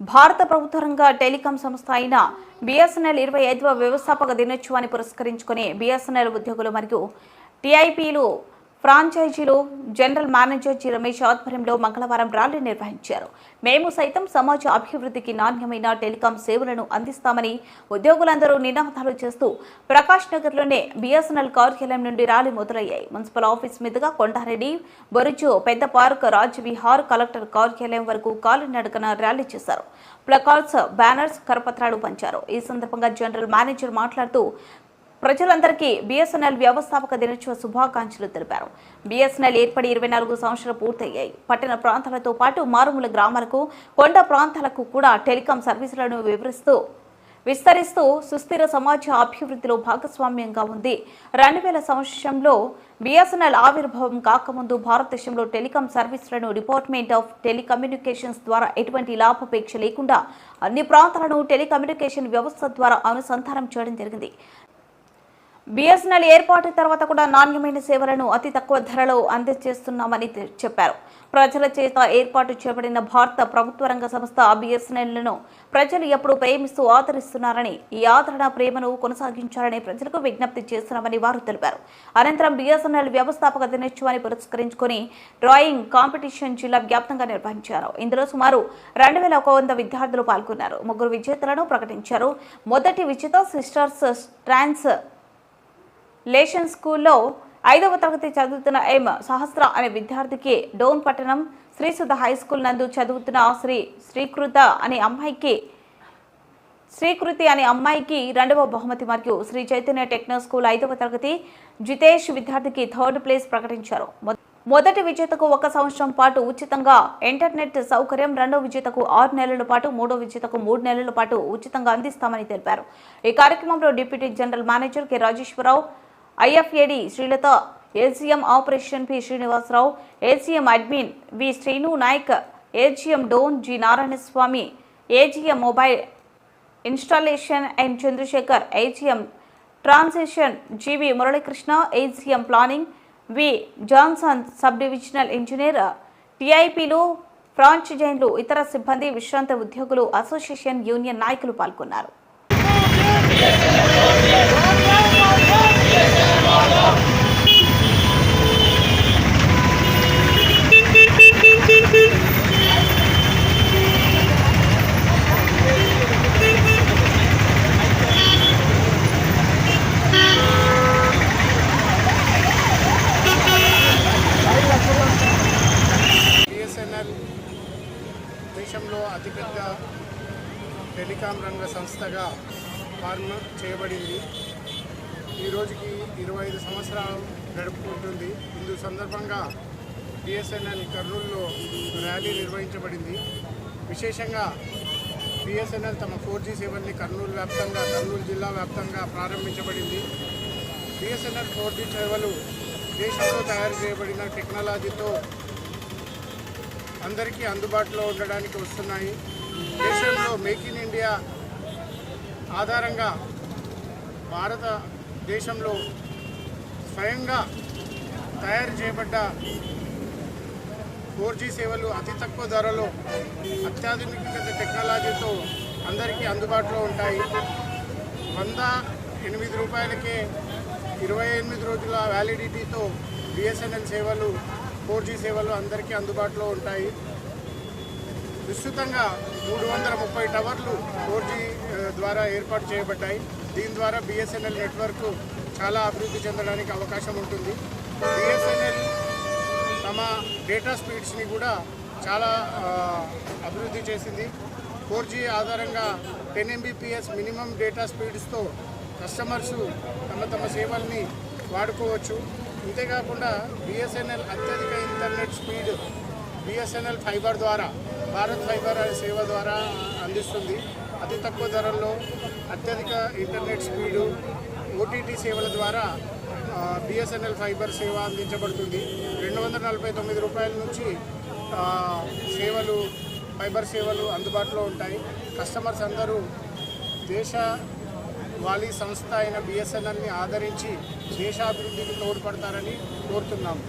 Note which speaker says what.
Speaker 1: భారత ప్రభుత్వ రంగ టెలికాం సంస్థ అయిన బీఎస్ఎన్ఎల్ ఇరవై ఐదవ వ్యవస్థాపక దినోత్సవాన్ని పురస్కరించుకుని బీఎస్ఎన్ఎల్ ఉద్యోగులు మరియు టీఐపీలు ఫ్రాంచైజీలు జనరల్ మేనేజర్ జి రమేష్ ఆధ్వర్యంలో మంగళవారం ర్యాలీ నిర్వహించారు. మేము సైతం సమాజ అభివృద్ధికి నాణ్యమైన టెలికాం సేవలను అందిస్తామని ఉద్యోగులందరూ నినాదాలు చేస్తూ ప్రకాష్ నగర్లోనే బీఎస్ఎన్ఎల్ కార్యాలయం నుండి ర్యాలీ మొదలయ్యాయి. మున్సిపల్ ఆఫీస్ మీదుగా కొండారెడ్డి బొరుచు పెద్ద పార్క్ రాజ్ విహార్ కలెక్టర్ కార్యాలయం వరకు కాలినడకన ర్యాలీ చేశారు. ప్లకార్డ్స్ బ్యానర్స్ కరపత్రాలు పంచారు. ఈ సందర్భంగా జనరల్ మేనేజర్ మాట్లాడుతూ ప్రజలందరికీ బీఎస్ఎన్ఎల్ వ్యవస్థాపక దినోత్సవ శుభాకాంక్షలు తెలిపారు. బీఎస్ఎన్ఎల్ ఏర్పడి ఇరవై నాలుగు సంవత్సరాలు పూర్తయ్యాయి. పట్టణ ప్రాంతాలతో పాటు మారుమూల గ్రామాలకు కొండ ప్రాంతాలకు కూడా టెలికాం సర్వీసులను వివరిస్తూ విస్తరిస్తూ సుస్థిర సమాజ అభివృద్ధిలో భాగస్వామ్యంగా ఉంది. రెండు వేల సంవత్సరంలో బీఎస్ఎన్ఎల్ ఆవిర్భావం కాకముందు భారతదేశంలో టెలికాం సర్వీసులను డిపార్ట్మెంట్ ఆఫ్ టెలికమ్యూనికేషన్స్ ద్వారా ఎటువంటి లాభాపేక్ష లేకుండా అన్ని ప్రాంతాలను టెలికమ్యూనికేషన్ వ్యవస్థ ద్వారా అనుసంధానం చేయడం జరిగింది. బీఎస్ఎన్ఎల్ ఏర్పాటు తర్వాత కూడా నాణ్యమైన సేవలను అతి తక్కువ ధరలో అందజేస్తున్నామని చెప్పారు. ప్రజల చేత ఏర్పాటు చేయబడిన భారత ప్రభుత్వ రంగ సంస్థ బిఎస్ఎన్ఎల్ను ప్రజలు ఎప్పుడు ప్రేమిస్తూ ఆదరిస్తున్నారని ఈ ఆదరణ ప్రేమను కొనసాగించాలని ప్రజలకు విజ్ఞప్తి చేస్తున్నామని వారు తెలిపారు. అనంతరం బిఎస్ఎన్ఎల్ వ్యవస్థాపక దినోత్సవాన్ని పురస్కరించుకొని డ్రాయింగ్ కాంపిటీషన్ జిల్లా వ్యాప్తంగా నిర్వహించారు. ఇందులో సుమారు రెండు వేల ఒక వంద విద్యార్థులు పాల్గొన్నారు. ముగ్గురు విజేతలను ప్రకటించారు. మొదటి విజేత సిస్టర్స్ ట్రాన్స్ లేషన్ స్కూల్లో ఐదవ తరగతి చదువుతున్న ఎం సహస్ర అనే విద్యార్థికి డోన్ పట్టణం శ్రీసుధ హై స్కూల్ నందు చదువుతున్న శ్రీ శ్రీకృత అనే అమ్మాయికి శ్రీకృతి అనే అమ్మాయికి రెండవ బహుమతి మరియు శ్రీ చైతన్య టెక్నో స్కూల్ ఐదవ తరగతి జితేష్ విద్యార్థికి థర్డ్ ప్లేస్ ప్రకటించారు. మొదటి విజేతకు ఒక సంవత్సరం పాటు ఉచితంగా ఇంటర్నెట్ సౌకర్యం రెండో విజేతకు ఆరు నెలల పాటు మూడో విజేతకు మూడు నెలల పాటు ఉచితంగా అందిస్తామని తెలిపారు. ఈ కార్యక్రమంలో deputy general manager K Rajeshwararao IFAD Srilatha ACM operation P Srinivasarao ACM admin V Srinu Naik AGM Dhone G Narayanaswamy AGM mobile installation and Chandrasekhar AGM transmission GV Muralikrishna AGM planning V Johnson sub divisional engineer టీఐపీలు ఫ్రాంచైజీలు ఇతర సిబ్బంది విశ్రాంత ఉద్యోగులు association union నాయకులు పాల్గొన్నారు.
Speaker 2: దేశంలో అతిపెద్ద telecom రంగ సంస్థగా ఫార్మ్ చేయబడింది. ఈ రోజుకి ఇరవై ఐదు సంవత్సరాలు గడుపుకుంటుంది ఇందు సందర్భంగా బిఎస్ఎన్ఎల్ కర్నూలులో ర్యాలీ నిర్వహించబడింది. విశేషంగా బిఎస్ఎన్ఎల్ తమ ఫోర్ జీ సేవల్ని కర్నూలు వ్యాప్తంగా కర్నూలు జిల్లా వ్యాప్తంగా ప్రారంభించబడింది. బిఎస్ఎన్ఎల్ ఫోర్ జీ సేవలు దేశంలో తయారు చేయబడిన టెక్నాలజీతో అందరికీ అందుబాటులో ఉండడానికి వస్తున్నాయి. దేశంలో మేక్ ఇన్ ఇండియా ఆధారంగా భారతదేశంలో స్వయంగా తయారు చేయబడ్డ ఫోర్ జీ సేవలు అతి తక్కువ ధరలో అత్యాధునిక టెక్నాలజీతో అందరికీ అందుబాటులో ఉంటాయి. వంద ఎనిమిది రూపాయలకే ఇరవై ఎనిమిది రోజుల వ్యాలిడిటీతో బిఎస్ఎన్ఎల్ సేవలు ఫోర్ జీ సేవలు అందరికీ అందుబాటులో ఉంటాయి. విస్తృతంగా మూడు వందల ముప్పై టవర్లు ఫోర్ జీ ద్వారా ఏర్పాటు చేయబడ్డాయి. దీని ద్వారా బిఎస్ఎన్ఎల్ నెట్వర్క్ చాలా అభివృద్ధి చెందడానికి అవకాశం ఉంటుంది. బిఎస్ఎన్ఎల్ తమ డేటా స్పీడ్స్ని కూడా చాలా అభివృద్ధి చేసింది. ఫోర్ జీ ఆధారంగా టెన్ ఎంబీపీఎస్ మినిమం డేటా స్పీడ్స్తో కస్టమర్స్ తమ తమ సేవల్ని వాడుకోవచ్చు. అంతేకాకుండా బిఎస్ఎన్ఎల్ అత్యధిక ఇంటర్నెట్ స్పీడ్ బిఎస్ఎన్ఎల్ ఫైబర్ ద్వారా భారత్ ఫైబర్ అనే సేవ ద్వారా అందిస్తుంది. అతి తక్కువ ధరల్లో అత్యధిక ఇంటర్నెట్ స్పీడు ఓటీటీ సేవల ద్వారా బిఎస్ఎన్ఎల్ ఫైబర్ సేవ అందించబడుతుంది. రెండు వందల నలభై తొమ్మిది రూపాయల నుంచి సేవలు ఫైబర్ సేవలు అందుబాటులో ఉంటాయి. కస్టమర్స్ అందరూ దేశ వాలీ సంస్థ అయిన బిఎస్ఎన్ఎల్ని ఆదరించి దేశాభివృద్ధికి తోడ్పడతారని కోరుతున్నాము